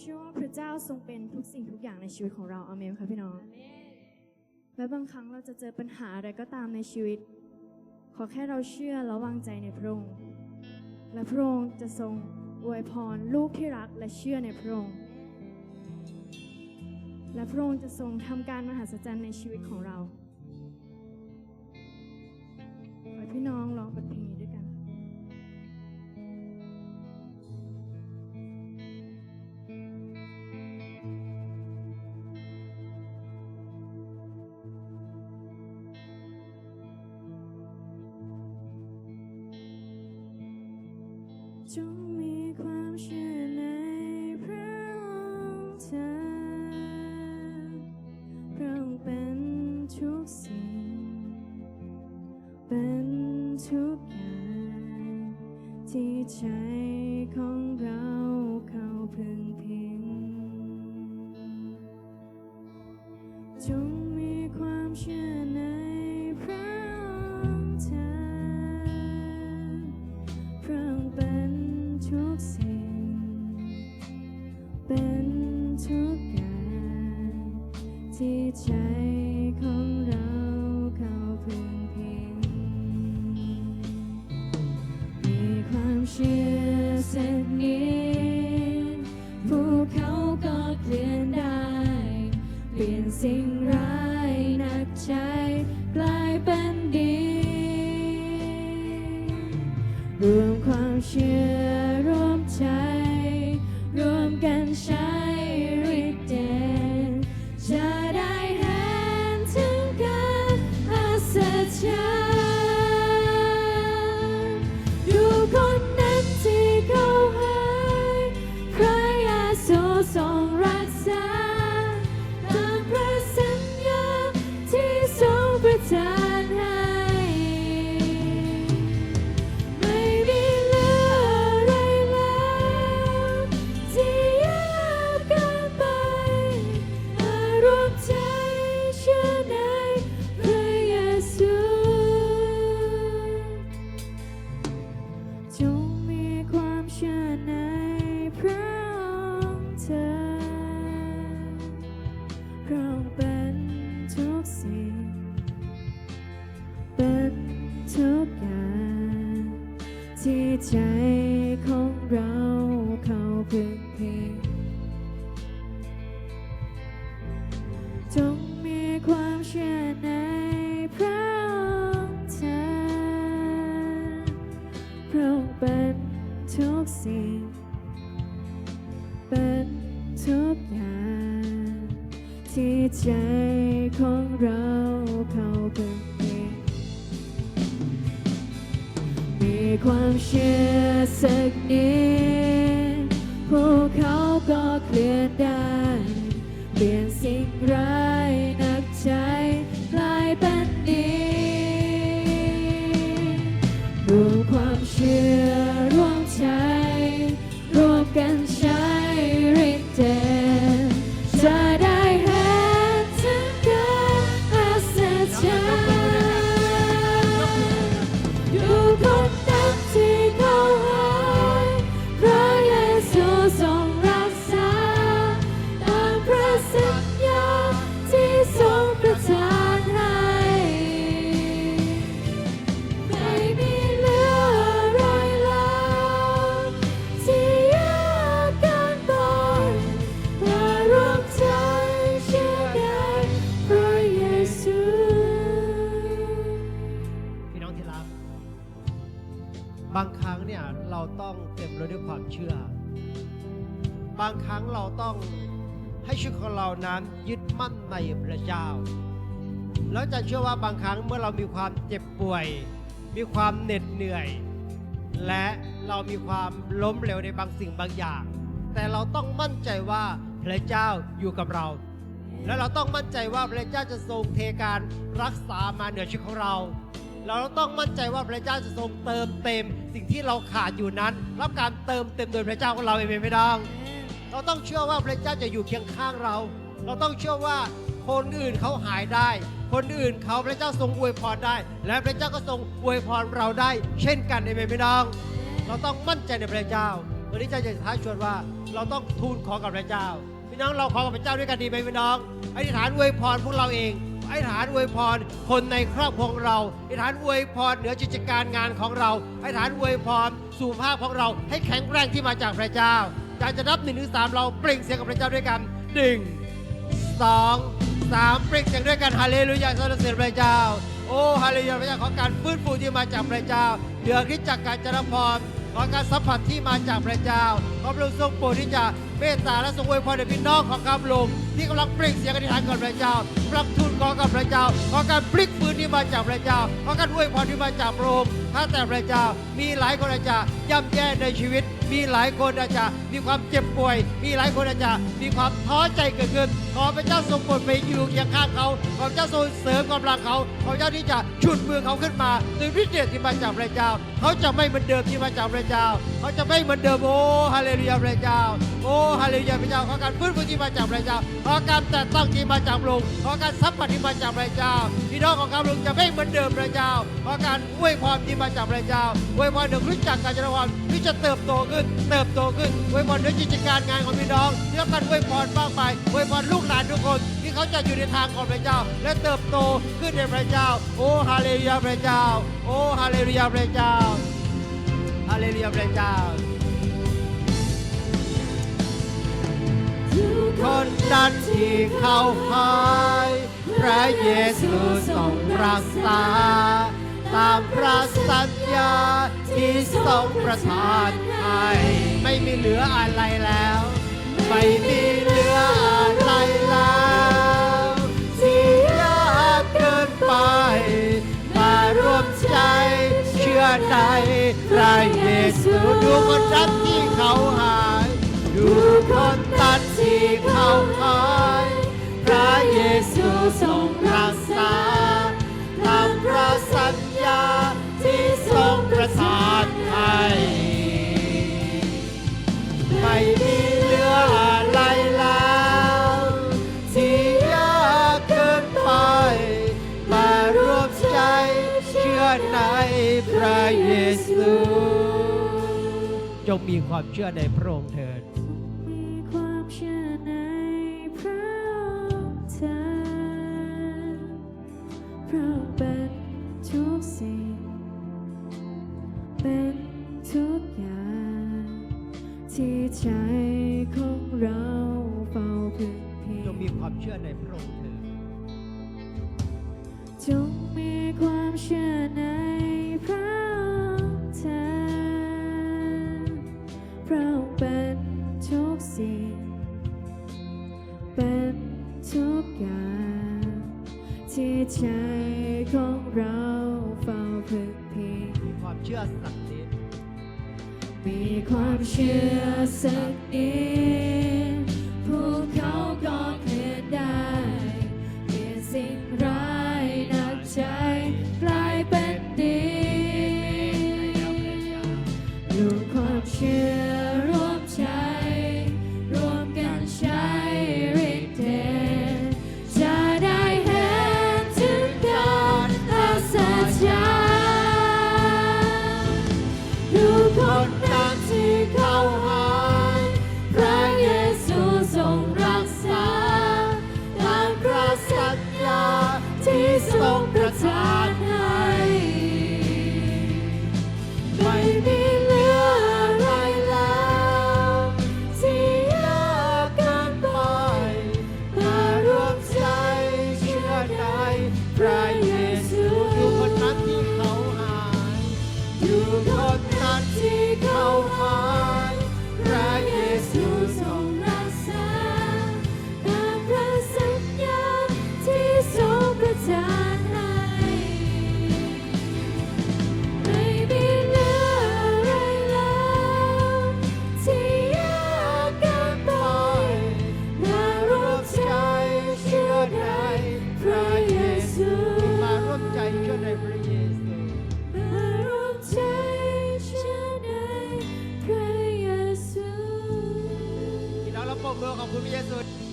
เชื่อว่าพระเจ้าทรงเป็นทุกสิ่งทุกอย่างในชีวิตของเราอาเมนค่ะพี่น้องและบางครั้งเราจะเจอปัญหาอะไรก็ตามในชีวิต ขอแค่เราเชื่อและวางใจในพระองค์และพระองค์จะทรงอวยพรลูกที่รักและเชื่อในพระองค์และพระองค์จะทรงทำการมหัศจรรย์ในชีวิตของเราขอให้พี่น้องร้องบท จงมีความเชื่อในพระองค์เธอพระองค์เป็นทุกสิ่ง เป็นทุกอย่างที่ใจของเราเข้าพึงพิง สิ่ง เป็นทุกอย่างที่ใจของเราเข้าพึงพิงมีความเชื่อเสักนิดภูเขาก็เคลื่อนได้ เปลี่ยนสิ่ง พระองค์เธอพระเป็นทุกสิ่ง เป็นทุกอย่างที่ใจของเราเข้าพึงพิงจงมีความเชื่อในพระองค์เธอพระองค์เป็นทุกสิ่ง เป็นทุกอย่างที่ใจของเราเข้าพึงพิงมีความเชื่อสักนิดพวกเขาก็เคลื่อนได้ เปลี่ยนสิ่งร้ายนักใจกลายเป็นดี อ เต็มไปด้วยความเชื่อ บางครั้งเราต้องให้ชีวิตของเรานั้นยึดมั่นในพระเจ้า แล้วจะเชื่อว่าบางครั้งเมื่อเรามีความเจ็บป่วย มีความเหน็ดเหนื่อย และเรามีความล้มเหลวในบางสิ่งบางอย่าง แต่เราต้องมั่นใจว่าพระเจ้าอยู่กับเรา และเราต้องมั่นใจว่าพระเจ้าจะทรงเทการรักษามาเหนือชีวิตของเรา เราต้องมั่นใจว่าพระเจ้าจะทรงเติมเต็ม สิ่งที่เราขาดอยู่นั้น รับการเติมเต็มโดยพระเจ้าของเราเองไม่ได้เราต้องเชื่อว่าพระเจ้าจะอยู่เคียงข้างเรา เราต้องเชื่อว่าคนอื่นเขาหายได้ คนอื่นเขาพระเจ้าทรงอวยพรได้ และพระเจ้าก็ทรงอวยพรเราได้ เช่นกันในไม่ได้เราต้องมั่นใจในพระเจ้าวันนี้จะจะท้าชวนว่าเราต้องทูลขอกับพระเจ้า พี่น้องเราขอกับพระเจ้าด้วยกันดีไหมพี่น้องอธิษฐานอวยพรพวกเราเอง อธิษฐานอวยพร คนในครอบครัวของเราอธิษฐานอวยพรเหนือกิจการงานของเราอธิษฐานอวยพรสุขภาพของเรา ให้แข็งแรงที่มาจากพระเจ้าอยากจะนับหนึ่งถึงสามเราเปล่งเสียงกับพระเจ้าด้วยกันหนึ่งสองสามเปล่งเสียงด้วยกันฮาเลลูยาสรรเสริญพระเจ้า โอ้ฮาเลลูยาพระเจ้าขอการฟื้นฟูที่มาจากพระเจ้าเหนือคริสจักรการจรพรขอการสัมผัสที่มาจากพระเจ้าขอพระองค์ทรงโปรดที่จะ เมตตาและทรงอวยพรแด่พี่น้องของกำลงที่กำลังเปล่งเสียงอธิษฐานกับพระเจ้ากำลังทุนขอกับพระเจ้า ขอการพลิกฟื้นที่มาจากพระเจ้า ขอการอวยพรที่มาจากพระองค์ถ้าแต่พระเจ้ามีหลายคนอาจจะย่ำแย่ในชีวิต มีหลายคนอาจจะมีความเจ็บป่วย มีหลายคนอาจจะมีความท้อใจเกิดขึ้น ขอพระเจ้าทรงโปรดไปอยู่เคียงข้างเขาขอพระเจ้าทรงเสริมกำลังเขาขอพระเจ้าที่จะฉุดมือเขาขึ้นมาด้วยฤทธิ์เดชที่มาจากพระเจ้า เขาจะไม่เหมือนเดิมที่มาจากพระเจ้า เขาจะไม่เหมือนเดิมโอ้ฮาเลลูยาพระเจ้าโอ้ฮาเลลูยาพระเจ้าขอการฟื้นฟูที่มาจากพระเจ้าขอการแต่ต้องที่มาจากพระองขอการสัมผัสที่มาจากพระเจ้าพี่น้องของข้าพระองค์จะไม่เหมือนเดิมพระเจ้าขอการอวยพรที่มาจากพระเจ้าอวยพรเดี๋ยวคริสตจักการจรพรที่จะเติบโตขึ้นเติบโตขึ้นอวยพรด้วยกิจการงานของพี่น้องที่รับการอวยพรบ้างไปอวยพรลูกหลานทุกคน ที่เขาจะอยู่ในทางของพระเจ้า และเติบโตขึ้นในพระเจ้า โอ้ฮาเลลูยาพระเจ้า โอ้ฮาเลลูยาพระเจ้าฮาเลลูยาพระเจ้าคนนั้นที่เขาหายพระเยซูทรงรักษา ตามพระสัญญาที่ทรงประทาน ให้ไม่มีเหลืออะไรแล้ว ไม่มีเหลืออะไรแล้วที่ยากเกินไป มารวมใจเชื่อในพระเยซูดูคนนั้นที่เขาหาย ดูคนตัดที่เขาหาย พระเยซูทรงรักษา ในพระเยซูจงมีความเชื่อในพระองค์เถิดมีความเชื่อในพระองค์เธอพระองค์เป็นทุกสิ่ง เป็นทุกอย่าง ที่ใจของเราเฝ้าพึงพิจงงมีความเชื่อในพระองค์เถิดจง มีความเชื่อในพระองค์เธอพระองค์เป็นทุกสิ่ง เป็นทุกอย่าง ที่ใจของเราเฝ้าพึ่งพิง มีความเชื่อสักนิดมีความเชื่อสักนิดพว พร